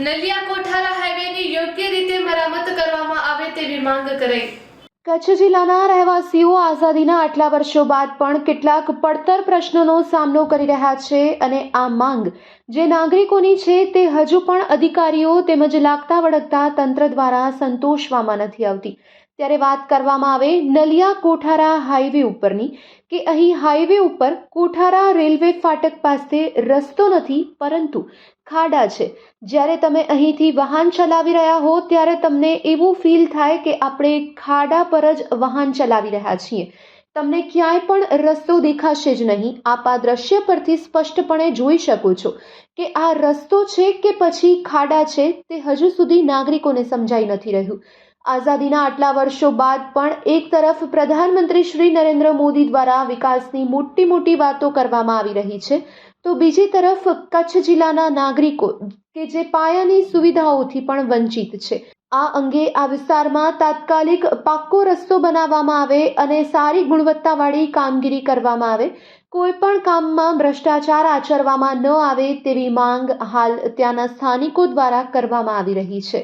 નલિયા કોઠારા હાઈવેની યોગ્ય રીતે મરામત કરવામાં આવે તેવી માંગ કરાઈ. કચ્છ જિલ્લાના રહેવાસીઓ આઝાદીના આટલા વર્ષો બાદ પણ કેટલાક પડતર પ્રશ્નોનો સામનો કરી રહ્યા છે અને આ માંગ જે નાગરિકોની છે તે હજુ પણ અધિકારીઓ તેમજ લાગતા વળગતા તંત્ર દ્વારા સંતોષવામાં નથી આવતી. ત્યારે વાત કરવામાં આવે નલિયા કોઠારા હાઈવે ઉપરની, કે અહીં હાઈવે ઉપર કોઠારા રેલવે ફાટક પાસે રસ્તો નથી, પરંતુ ખાડા છે. જ્યારે તમે અહીંથી વાહન ચલાવી રહ્યા હો, ત્યારે તમને એવું ફીલ થાય કે આપણે ખાડા પર જ વાહન ચલાવી રહ્યા છીએ. તમને ક્યાંય પણ રસ્તો દેખાશે જ નહીં. આપ આ દ્રશ્ય પરથી સ્પષ્ટપણે જોઈ શકો છો કે આ રસ્તો છે કે પછી ખાડા છે, તે હજુ સુધી નાગરિકોને સમજાઈ નથી રહ્યું. આઝાદીના આટલા વર્ષો બાદ પણ એક તરફ પ્રધાનમંત્રી શ્રી નરેન્દ્ર મોદી દ્વારા વિકાસની મોટી મોટી વાતો કરવામાં આવી રહી છે, તો બીજી તરફ કચ્છ જિલ્લાના નાગરિકો કે જે પાયાની સુવિધાઓથી પણ વંચિત છે, આ અંગે આ વિસ્તારમાં તાત્કાલિક પાક્કો રસ્તો બનાવવામાં આવે અને સારી ગુણવત્તાવાળી કામગીરી કરવામાં આવે, કોઈ પણ કામમાં ભ્રષ્ટાચાર આચરવામાં ન આવે તેવી માંગ હાલ ત્યાંના સ્થાનિકો દ્વારા કરવામાં આવી રહી છે.